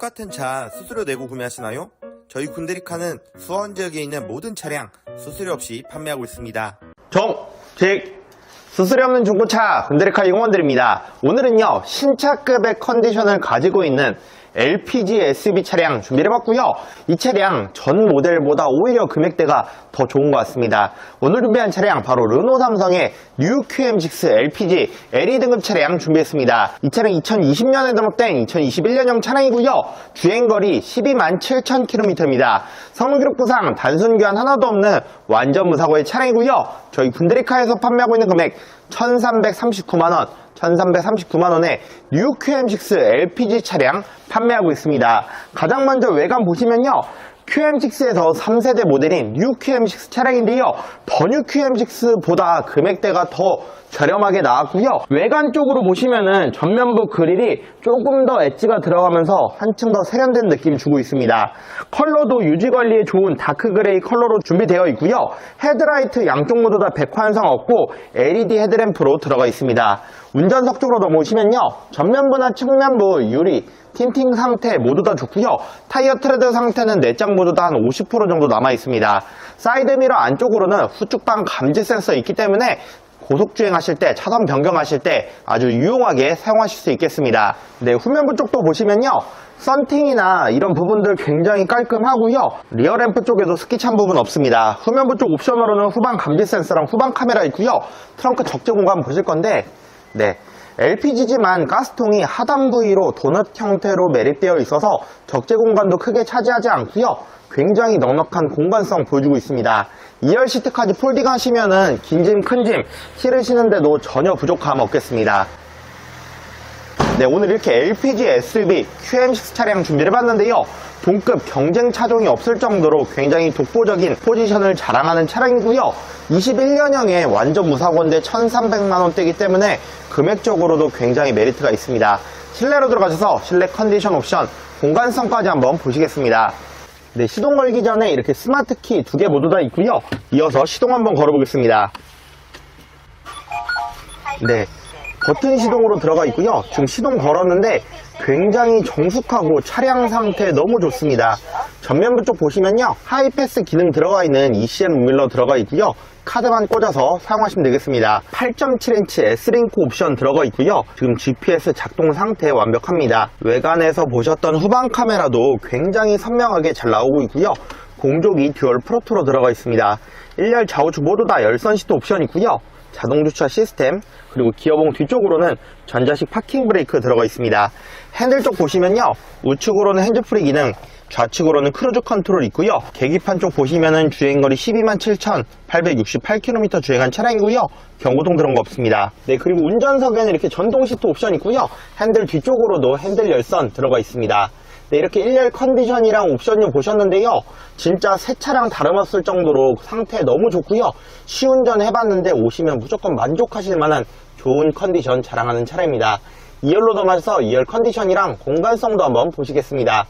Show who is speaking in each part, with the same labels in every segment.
Speaker 1: 똑같은 차 수수료 내고 구매하시나요? 저희 군데리카는 수원 지역에 있는 모든 차량 수수료 없이 판매하고 있습니다.
Speaker 2: 정직 수수료 없는 중고차 군데리카 이용원들입니다. 오늘은요 신차급의 컨디션을 가지고 있는 LPG SUV 차량 준비를 해봤고요. 이 차량 전 모델보다 오히려 금액대가 더 좋은 것 같습니다. 오늘 준비한 차량 바로 르노 삼성의 뉴 QM6 LPG LE 등급 차량 준비했습니다. 이 차량 2020년에 등록된 2021년형 차량이고요. 주행거리 12만 7천 킬로미터입니다. 성능 기록부상 단순 교환 하나도 없는 완전 무사고의 차량이고요. 저희 군데리카에서 판매하고 있는 금액 1339만 원 1339만원에 뉴 QM6 LPG 차량 판매하고 있습니다. 가장 먼저 외관 보시면요. QM6에서 3세대 모델인 뉴 QM6 차량인데요. 버뉴 QM6보다 금액대가 더 저렴하게 나왔고요. 외관 쪽으로 보시면은 전면부 그릴이 조금 더 엣지가 들어가면서 한층 더 세련된 느낌 주고 있습니다. 컬러도 유지 관리에 좋은 다크 그레이 컬러로 준비되어 있고요. 헤드라이트 양쪽 모두 다 백환성 없고 LED 헤드램프로 들어가 있습니다. 운전석 쪽으로 넘어오시면요. 전면부나 측면부 유리, 틴팅 상태 모두 다 좋고요. 타이어 트레드 상태는 4장 모두 다 한 50% 정도 남아 있습니다. 사이드미러 안쪽으로는 후측방 감지 센서 있기 때문에 고속주행 하실 때, 차선 변경하실 때 아주 유용하게 사용하실 수 있겠습니다. 네, 후면부 쪽도 보시면요. 썬팅이나 이런 부분들 굉장히 깔끔하고요. 리어램프 쪽에도 스키 찬 부분 없습니다. 후면부 쪽 옵션으로는 후방 감지 센서랑 후방 카메라 있고요. 트렁크 적재 공간 보실 건데, 네. LPG지만 가스통이 하단 부위로 도넛 형태로 매립되어 있어서 적재 공간도 크게 차지하지 않고요. 굉장히 넉넉한 공간성 보여주고 있습니다. 2열 시트까지 폴딩 하시면은 긴 짐, 큰 짐 실으시는데도 전혀 부족함 없겠습니다. 네, 오늘 이렇게 LPG SUV QM6 차량 준비를 해봤는데요. 동급 경쟁 차종이 없을 정도로 굉장히 독보적인 포지션을 자랑하는 차량이고요. 21년형의 완전 무사고인데 1,300만원대이기 때문에 금액적으로도 굉장히 메리트가 있습니다. 실내로 들어가셔서 실내 컨디션 옵션, 공간성까지 한번 보시겠습니다. 네, 시동 걸기 전에 이렇게 스마트 키 두 개 모두 다 있고요. 이어서 시동 한번 걸어보겠습니다. 네. 버튼 시동으로 들어가 있고요. 지금 시동 걸었는데 굉장히 정숙하고 차량 상태 너무 좋습니다. 전면부 쪽 보시면요. 하이패스 기능 들어가 있는 ECM 우밀러 들어가 있고요. 카드만 꽂아서 사용하시면 되겠습니다. 8.7인치 S링크 옵션 들어가 있고요. 지금 GPS 작동 상태 완벽합니다. 외관에서 보셨던 후방 카메라도 굉장히 선명하게 잘 나오고 있고요. 공조기 듀얼 프로토로 들어가 있습니다. 1열 좌우측 모두 다 열선 시트 옵션 있고요. 자동 주차 시스템 그리고 기어봉 뒤쪽으로는 전자식 파킹 브레이크 들어가 있습니다. 핸들 쪽 보시면요. 우측으로는 핸즈프리 기능, 좌측으로는 크루즈 컨트롤 있고요. 계기판 쪽 보시면은 주행거리 12만 7,868km 주행한 차량이고요. 경고등 들어온 거 없습니다. 네, 그리고 운전석에는 이렇게 전동 시트 옵션 있고요. 핸들 뒤쪽으로도 핸들 열선 들어가 있습니다. 네, 이렇게 1열 컨디션이랑 옵션을 보셨는데요. 진짜 새 차량 다름없을 정도로 상태 너무 좋고요. 시운전 해봤는데 오시면 무조건 만족하실 만한 좋은 컨디션 자랑하는 차량입니다. 2열로 넘어가서 2열 컨디션이랑 공간성도 한번 보시겠습니다.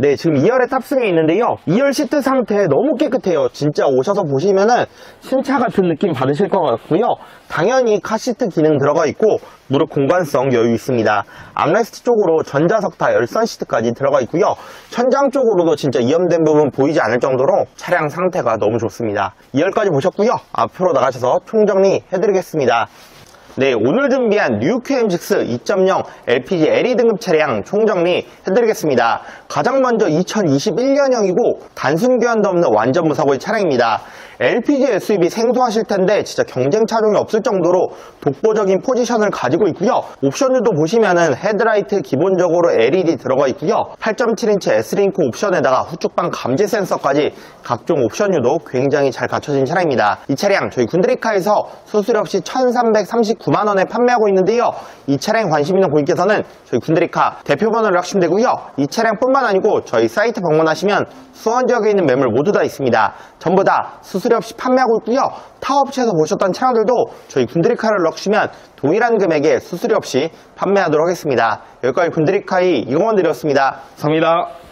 Speaker 2: 네, 지금 2열에 탑승해 있는데요. 2열 시트 상태 너무 깨끗해요. 진짜 오셔서 보시면은 신차 같은 느낌 받으실 것 같고요. 당연히 카시트 기능 들어가 있고 무릎 공간성 여유 있습니다. 암레스트 쪽으로 전자석 다 열선 시트까지 들어가 있고요. 천장 쪽으로도 진짜 이염된 부분 보이지 않을 정도로 차량 상태가 너무 좋습니다. 2열까지 보셨고요. 앞으로 나가셔서 총정리 해드리겠습니다. 네, 오늘 준비한 뉴 QM6 2.0 LPG LE 등급 차량 총정리 해드리겠습니다. 가장 먼저 2021년형이고 단순 교환도 없는 완전 무사고의 차량입니다. LPG SUV 생소하실 텐데 진짜 경쟁 차종이 없을 정도로 독보적인 포지션을 가지고 있고요. 옵션들도 보시면은 헤드라이트 기본적으로 LED 들어가 있고요. 8.7인치 S링크 옵션에다가 후측방 감지 센서까지 각종 옵션류도 굉장히 잘 갖춰진 차량입니다. 이 차량 저희 군드리카에서 수수료 없이 1,339만 원에 판매하고 있는데요. 이 차량 관심 있는 고객께서는 저희 군드리카 대표 번호를 하시면 되고요. 이 차량뿐만 아니고 저희 사이트 방문하시면 수원 지역에 있는 매물 모두 다 있습니다. 전부 다 수수료 없이 판매하고 있고요. 타 업체에서 보셨던 차량들도 저희 군드리카를 넣으시면 동일한 금액에 수수료 없이 판매하도록 하겠습니다. 여기까지 군드리카의 이공원 드렸습니다. 감사합니다.